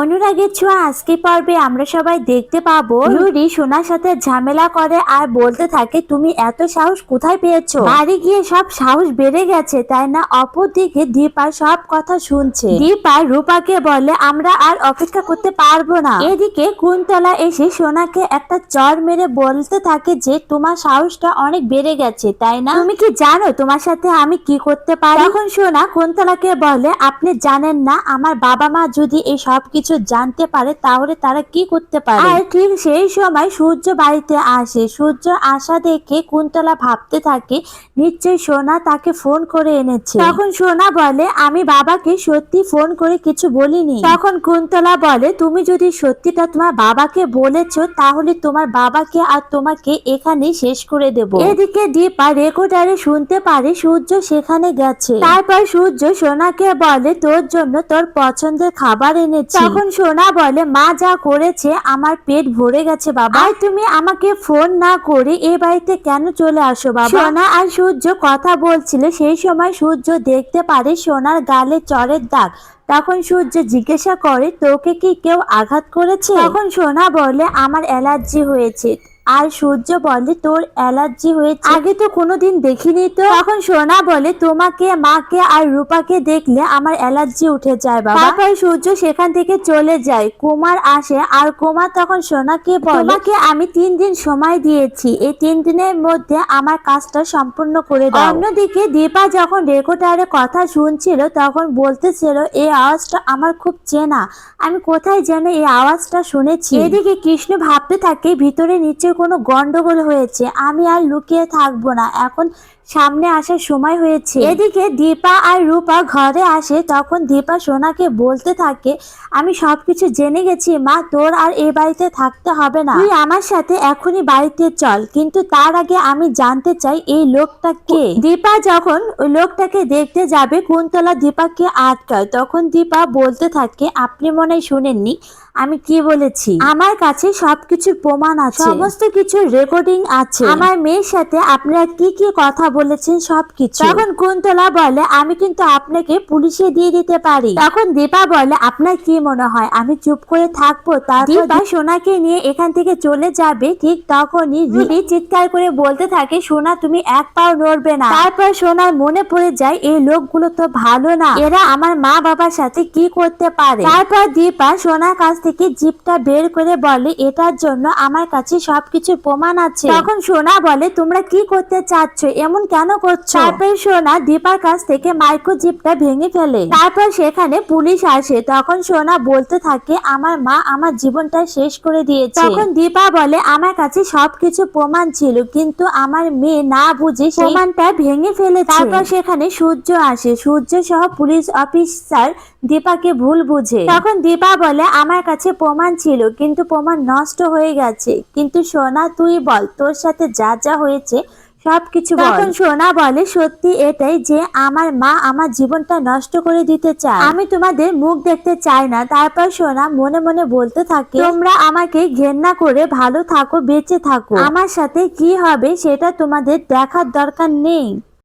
অনুরাগের ছোঁয়া আজকে পর্বে আমরা সবাই দেখতে পাবো। রুডি সোনার সাথে ঝামেলা করে আর বলতে থাকে তুমি এত সাহস কোথায় পেয়েছ? বাড়ি গিয়ে সব সাহস বেড়ে গেছে তাই না? অপরদিকে দীপা সব কথা শুনছে। দীপা রূপাকে বলে আমরা আর অপেক্ষা করতে পারব না। এদিকে কুন্তলা এসে সোনাকে একটা চর মেরে বলতে থাকে যে তোমার সাহসটা অনেক বেড়ে গেছে তাই না? তুমি কি জানো তোমার সাথে আমি কি করতে পারি? এখন সোনা কুন্তলাকে বলে আপনি জানেন না আমার বাবা মা যদি এই সব কিছু জানতে পারে, তাহলে তারা কি করতে পারে? আর ঠিক সেই সময় সূর্য বাড়িতে আসে। সূর্য আসা দেখে কুন্তলা ভাবতে থাকে, নিশ্চয়ই সোনা তাকে ফোন করে এনেছে। তখন সোনা বলে, আমি বাবাকে সত্যি ফোন করে কিছু বলিনি। তখন কুন্তলা বলে, তুমি যদি সত্যিটা তোমার বাবাকে বলেছ, তাহলে তোমার বাবাকে আর তোমাকে এখানেই শেষ করে দেব। এদিকে দীপা রেকর্ডারে শুনতে পারে, সূর্য সেখানে গেছে। তারপর সূর্য সোনাকে বলে, তোর জন্য তোর পছন্দের খাবার এনেছি। তখন সোনা বলে মা যা করেছে আমার পেট ভরে গেছে বাবা। আর তুমি আমাকে ফোন না করে এ বাড়িতে কেন চলে আসো বাবা? সোনা আর সূর্য কথা বলছিল সেই সময় সূর্য দেখতে পারে সোনার গালে চরের দাগ। তখন সূর্য জিজ্ঞাসা করে তোকে কি কেউ আঘাত করেছে? তখন সোনা বলে আমার অ্যালার্জি হয়েছে। আর সূর্য বলে তোর অ্যালার্জি হয়েছে। আগে তো কোনোদিন দেখিনি তো। তখন সোনা বলে তোমাকে মাকে আর রূপাকে দেখলে আমার অ্যালার্জি উঠে যায় বাবা। তারপর সূর্য সেখান থেকে চলে যায় কুমার আসে আর কুমার তখন সোনাকে বলে তোমাকে আমি তিন দিন সময় দিয়েছি এই তিন দিনের মধ্যে আমার কাজটা সম্পূর্ণ করে দাও। অন্যদিকে দীপা যখন রেকর্ডারে কথা শুনছিল তখন বলতেছিল এই আওয়াজটা আমার খুব চেনা আমি কোথায় যেন এই আওয়াজটা শুনেছি। এদিকে কৃষ্ণ ভাবতে থাকে ভিতরে নিচে কোনো গন্ডগোল হয়েছে, আমি আর লুকিয়ে থাকব না। এখন সামনে আসার সময় হয়েছে। এদিকে দীপা আর রূপা ঘরে আসে, তখন দীপা সোনাকে বলতে থাকে, আমি সবকিছু জেনে গেছি, মা, তোর আর এই বাড়িতে থাকতে হবে না। তুই আমার সাথে এখনই বাড়িতে চল, কিন্তু তার আগে আমি জানতে চাই, এই লোকটা কে? দীপা যখন ওই লোকটাকে দেখতে যাবে, কুন্তলা দীপাকে আটকায়। তখন দীপা বলতে থাকে, আপনি মনে হয় শুনেননি, আমি কি বলেছি? আমার কাছে সবকিছুর প্রমাণ আছে। সমস্ত কিছু রেকর্ডিং আছে। আমার মেয়ের সাথে আপনারা কি কি কথা বলেছেন সবকিছু। তখন কুন্তলা বলে আমি কিন্তু আপনাকে পুলিশে দিয়ে দিতে পারি। তখন দীপা বলে আপনার কি মনে হয়? আমি চুপ করে থাকব? তারপর সোনাকে নিয়ে এখান থেকে চলে যাবে। ঠিক তখনই রিবি চিৎকার করে বলতে থাকে সোনা তুমি এক পাও নড়বে না। তারপর সোনার মনে পড়ে যায় এই লোকগুলো তো ভালো না। এরা আমার মা বাবার সাথে কি করতে পারে? তারপর দীপা সোনার কাছ থেকে জিপটা বের করে বলে এটার জন্য আমার কাছে সবকিছু প্রমাণ আছে। তখন সোনা বলে তোমরা কি করতে চাচ্ছ? এমন কেন করছ? তারপর সোনা দীপার কাছ থেকে মাইক্রো জিপটা ভেঙে ফেলে। তারপর সেখানে পুলিশ আসে। তখন সোনা বলতে থাকে আমার মা আমার জীবনটা শেষ করে দিয়েছে। তখন দীপা বলে আমার কাছে সবকিছু প্রমাণ ছিল কিন্তু আমার মেয়ে না বুঝে প্রমাণটা ভেঙে ফেলেছে। তারপর সেখানে সূর্য আসে। সূর্য সহ পুলিশ অফিসার দীপাকে ভুল বুঝে। তখন দীপা বলে আমার কাছে প্রমাণ ছিল কিন্তু প্রমাণ নষ্ট হয়ে গেছে। কিন্তু সোনা তুই বল তোর সাথে যা যা হয়েছে সবকিছু তখন সোনা বলে সত্যি এটাই যে আমার মা আমার জীবনটা নষ্ট করে দিতে চায়। আমি তোমাদের মুখ দেখতে চাই না তারপর সোনা মনে মনে বলতে থাকে তোমরা আমাকে ঘেন্না করে ভালো থাকো বেঁচে থাকো। আমার সাথে কি হবে সেটা তোমাদের দেখার দরকার নেই।